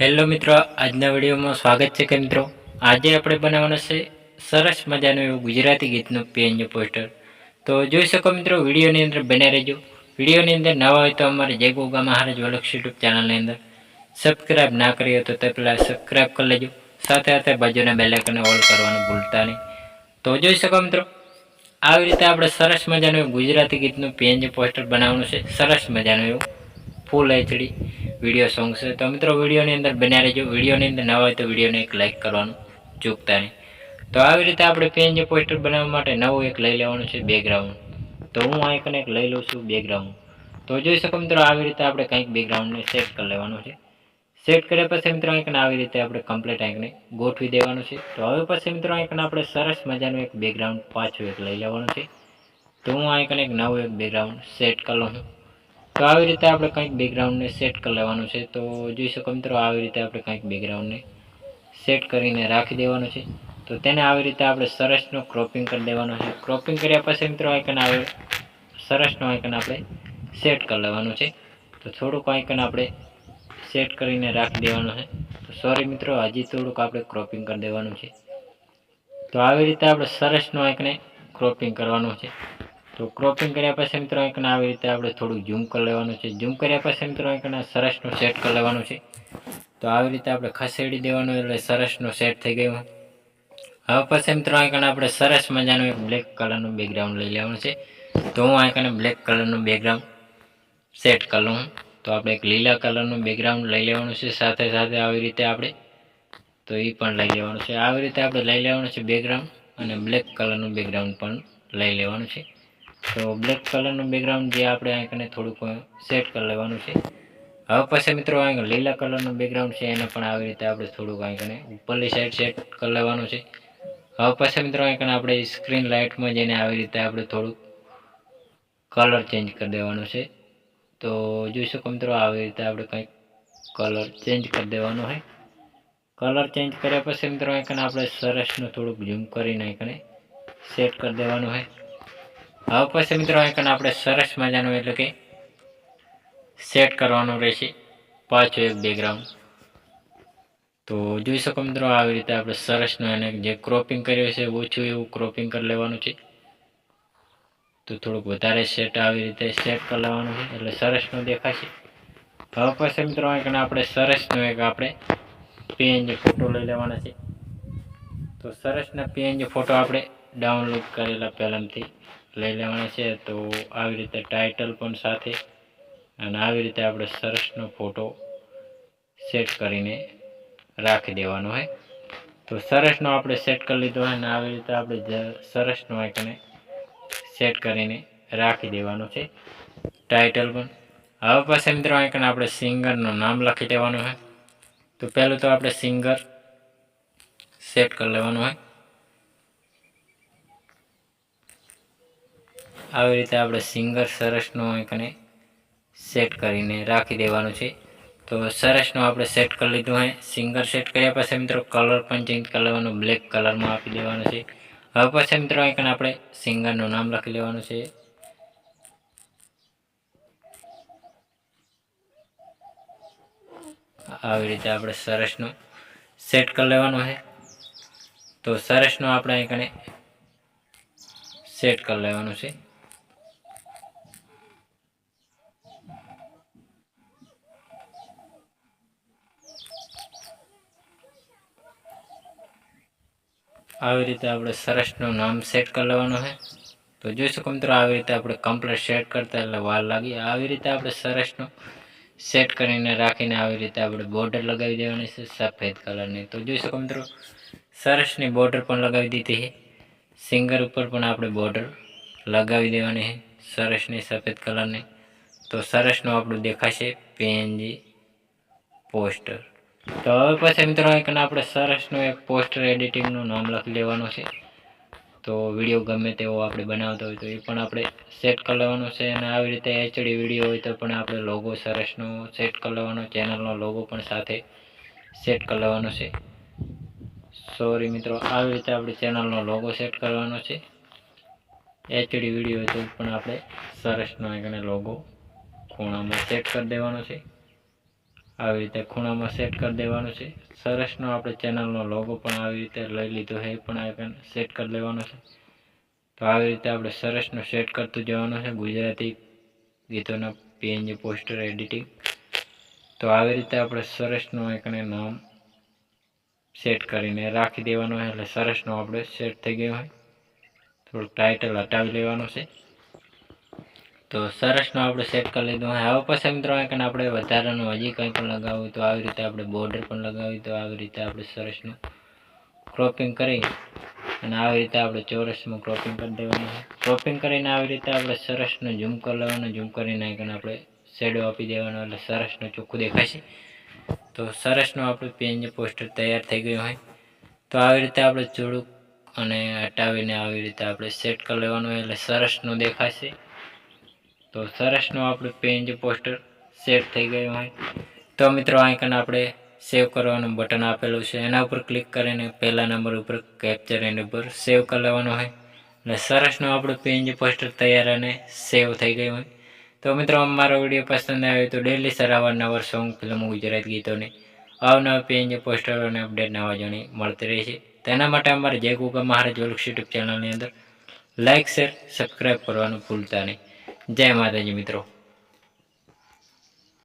Hello મિત્રો, આજના વિડીયોમાં સ્વાગત છે કે મિત્રો. આજે આપણે બનાવવાનું છે સરસ મજાનું એવું ગુજરાતી ગીતનું પીએનજી પોસ્ટર તો જોઈ શકો મિત્રો, વિડીયોની અંદર બન્યા રહેજો. વિડીયોની અંદર નવા હોય તો અમારે જય ગોગા મહારાજ વલક્ષ યુટ્યુબ ચેનલની અંદર સબસ્ક્રાઇબ ના કરી તો તે પહેલાં સબસ્ક્રાઈબ કરી લેજો. સાથે સાથે બાજુના બેલેકને ઓલ કરવાનું ભૂલતા નહીં. તો જોઈ શકો મિત્રો, આવી રીતે આપણે સરસ મજાનું ગુજરાતી ગીતનું પીએનજી પોસ્ટર બનાવવાનું છે. સરસ મજાનું એવું ફૂલ એચડી વીડિયો સોંગ છે તો મિત્રો, વિડીયોની અંદર બન્યા રહેજો. વિડીયોની અંદર નવા હોય તો વિડીયોને એક લાઇક કરવાનું. ચૂકતા નહીં. તો આવી રીતે આપણે પીએનજી પોસ્ટર બનાવવા માટે નવું એક લઈ લેવાનું છે બેકગ્રાઉન્ડ તો હું આ એક એક લઈ લઉં છું બેકગ્રાઉન્ડ તો જોઈ શકો મિત્રો, આવી રીતે આપણે કંઈક બેકગ્રાઉન્ડને સેટ કરી લેવાનું છે. સેટ કર્યા પછી મિત્રો આંકને આવી રીતે આપણે કમ્પ્લીટ આંકને ગોઠવી દેવાનું છે. તો હવે પછી મિત્રો આંકને આપણે સરસ મજાનું એક બેકગ્રાઉન્ડ પાછું એક લઈ લેવાનું છે. તો હું આંકને એક નવું એક બેકગ્રાઉન્ડ સેટ કરી છું. તો આવી રીતે આપણે કંઈક બેકગ્રાઉન્ડને સેટ કરી લેવાનું છે. તો જોઈ શકો મિત્રો, આવી રીતે આપણે કંઈક બેકગ્રાઉન્ડને સેટ કરીને રાખી દેવાનું છે. તો તેને આવી રીતે આપણે સરસનું ક્રોપિંગ કરી દેવાનું છે. ક્રોપિંગ કર્યા પછી મિત્રો આઇકન આવે સરસનું આઇકન આપણે સેટ કરી લેવાનું છે. તો થોડુંક આઇકન આપણે સેટ કરીને રાખી દેવાનું છે. તો સોરી મિત્રો, હજી થોડુંક આપણે ક્રોપિંગ કરી દેવાનું છે. તો આવી રીતે આપણે સરસનું આઇકને ક્રોપિંગ કરવાનું છે. તો ક્રોપિંગ કર્યા પછી મિત્રો એકને આવી રીતે આપણે થોડું ઝૂમ કરી લેવાનું છે. ઝૂમ કર્યા પછી મિત્રો આઇકન સરસનું સેટ કરી લેવાનું છે. તો આવી રીતે આપણે ખસેડી દેવાનું એટલે સરસનું સેટ થઈ ગયું. હવે પછી મિત્રો આઇકન આપણે સરસ મજાનું એક બ્લેક કલરનું બેકગ્રાઉન્ડ લઈ લેવાનું છે. તો હું આઇકને બ્લેક કલરનું બેકગ્રાઉન્ડ સેટ કરી લઉં તો આપણે એક લીલા કલરનું બેકગ્રાઉન્ડ લઈ લેવાનું છે. સાથે સાથે આવી રીતે આપણે તો એ પણ લઈ લેવાનું છે. આવી રીતે આપણે લઈ લેવાનું છે બેકગ્રાઉન્ડ અને બ્લેક કલરનું બેકગ્રાઉન્ડ પણ લઈ લેવાનું છે. તો બ્લેક કલરનું બેકગ્રાઉન્ડ જે આપણે આંકને થોડુંક સેટ કરી લેવાનું છે. હવે પછી મિત્રો આંક લીલા કલરનું બેકગ્રાઉન્ડ છે, એને પણ આવી રીતે આપણે થોડુંક આંકને ઉપરની સાઈડ સેટ કરી લેવાનું છે. હવે પછી મિત્રો આંકને આપણે સ્ક્રીન લાઇટમાં જઈને આવી રીતે આપણે થોડુંક કલર ચેન્જ કરી દેવાનો છે. તો જોઈ શકો મિત્રો આવી રીતે આપણે કંઈક કલર ચેન્જ કરી દેવાનો હોય કલર ચેન્જ કર્યા પછી મિત્રો આંકને આપણે સરસનું થોડુંક ઝૂમ કરીને આંકને સેટ કરી દેવાનું હોય હવે પછી મિત્રો આઈકન આપણે સરસ મજાનું એટલે કે સેટ કરવાનું રહેશે. પાછું એક બેકગ્રાઉન્ડ તો જોઈ શકો મિત્રો આવી રીતે આપણે સરસનું એને જે ક્રોપિંગ કર્યું છે, ઓછું એવું ક્રોપિંગ કરી લેવાનું છે. તો થોડુંક વધારે સેટ આવી રીતે સેટ કરી લેવાનું છે, એટલે સરસનું દેખાશે. હવે પછી મિત્રો આઈકન આપણે સરસનું એક આપણે પીએનજી ફોટો લઈ લેવાના છે. તો સરસના પીએનજી ફોટો આપણે ડાઉનલોડ કરેલા પહેલાંથી. લઈ લેવાના છે, તો આવી રીતે ટાઇટલ પણ સાથે અને આવી રીતે આપણે સરસનો ફોટો સેટ કરીને રાખી દેવાનો હોય. તો સરસનો આપણે સેટ કરી લીધો હોય અને આવી રીતે આપણે સરસનો આઇકને સેટ કરીને રાખી દેવાનું છે. ટાઇટલ પણ. હવે પછી મિત્રો આઇકન આપણે સિંગરનું નામ લખી દેવાનું હોય. તો પહેલું તો આપણે સિંગર સેટ કરી લેવાનું હોય. આવી રીતે આપણે સિંગર સરસનો એકને સેટ કરીને રાખી દેવાનું છે. તો સરસનું આપણે સેટ કરી લીધું હોય સિંગર સેટ કર્યા પછી મિત્રો કલર પણ ચેન્જ કરી લેવાનું બ્લેક કલરમાં આપી દેવાનું છે. હવે પછી મિત્રો એકને આપણે સિંગરનું નામ લખી લેવાનું છે. આવી રીતે આપણે સરસનું સેટ કરી લેવાનું છે. તો સરસનું આપણે એકને સેટ કરી લેવાનું છે. આવી રીતે આપણે સરસનું નામ સેટ કરી લેવાનું છે. તો જોઈ શકો મિત્રો, આવી રીતે આપણે કમ્પ્લેટ સેટ કરતા એટલે વાર લાગી. આવી રીતે આપણે સરસનું સેટ કરીને રાખીને આવી રીતે આપણે બોર્ડર લગાવી દેવાની છે, સફેદ કલરની તો જોઈ શકો મિત્રો સરસની બોર્ડર પણ લગાવી દીધી છે. સિંગર ઉપર પણ આપણે બોર્ડર લગાવી દેવાની છે સરસની સફેદ કલરની તો સરસનું આપણું દેખાશે પીએનજી પોસ્ટર તો હવે પછી મિત્રો એક આપણે સરસનું એક પોસ્ટર એડિટિંગનું નામ લખી લેવાનું છે. તો વીડિયો ગમે તેવો આપણે બનાવતો હોય તો એ પણ આપણે સેટ કરી લેવાનો છે અને આવી રીતે એચડી વીડિયો હોય તો પણ આપણે લોગો સરસનો સેટ કરી લેવાનો ચેનલનો લોગો પણ સાથે સેટ કરી લેવાનો છે. સોરી મિત્રો, આવી રીતે આપણે ચેનલનો લોગો સેટ કરવાનો છે. એચડી વીડિયો હોય તો પણ આપણે સરસનો એકને લોગો ખૂણામાં સેટ કરી દેવાનો છે. આવી રીતે ખૂણામાં સેટ કરી દેવાનું છે. સરસનો આપણે ચેનલનો લોગો પણ આવી રીતે લઈ લીધો છે પણ આઈકન સેટ કરી દેવાનો છે. તો આવી રીતે આપણે સરસનું સેટ કરતું જવાનું છે, ગુજરાતી ગીતોના પીએનજી પોસ્ટર એડિટિંગ તો આવી રીતે આપણે સરસનું આઈકને નામ સેટ કરીને રાખી દેવાનું હોય એટલે સરસનું આપણે સેટ થઈ ગયું હોય થોડુંક ટાઇટલ હટાવી લેવાનું છે. તો સરસનું આપણે સેટ કરી લીધું. હવે પછી મિત્રો કે આપણે વધારાનું હજી કંઈ પણ લગાવવું તો આવી રીતે આપણે બોર્ડર પણ લગાવ્યું તો આવી રીતે આપણે સરસનું ક્રોપિંગ કરી અને આવી રીતે આપણે ચોરસમાં ક્રોપિંગ કરી દેવાનું ક્રોપિંગ કરીને આવી રીતે આપણે સરસનું ઝૂમ કરી લેવાનું. ઝૂમ કરીને આઈકન આપણે શેડો આપી દેવાનો એટલે સરસનું ચોખ્ખું દેખાશે. તો સરસનું આપણું પીએનજી પોસ્ટર તૈયાર થઈ ગયું હોય. તો આવી રીતે આપણે થોડુંક અને હટાવીને આવી રીતે આપણે સેટ કરી લેવાનું એટલે સરસનું દેખાશે. તો સરસનું આપણું પીએનજી પોસ્ટર સેટ થઈ ગયું હોય. તો મિત્રો આઈકન આપણે સેવ કરવાનું બટન આપેલું છે. એના ઉપર ક્લિક કરીને પહેલા નંબર ઉપર કેપ્ચર એન્ડ ઉપર સેવ કરી લેવાનું હોય. એટલે સરસનું આપણું પીએનજી પોસ્ટર તૈયાર અને સેવ થઈ ગયું હોય. તો મિત્રો અમારો વીડિયો પસંદ આવ્યો તો ડેલી સર નવર સોંગ ફિલ્મ ગુજરાત ગીતોની અવનવા પીએનજી પોસ્ટરો અને અપડેટ નવા જાણી મળતી રહે છે. તેના માટે અમારે જય ગુગા મહારાજ ઓલક્ષ યુટ્યુબ ચેનલની અંદર લાઇક શેર સબસ્ક્રાઈબ કરવાનું ભૂલતા નહીં. જય માતાજી મિત્રો.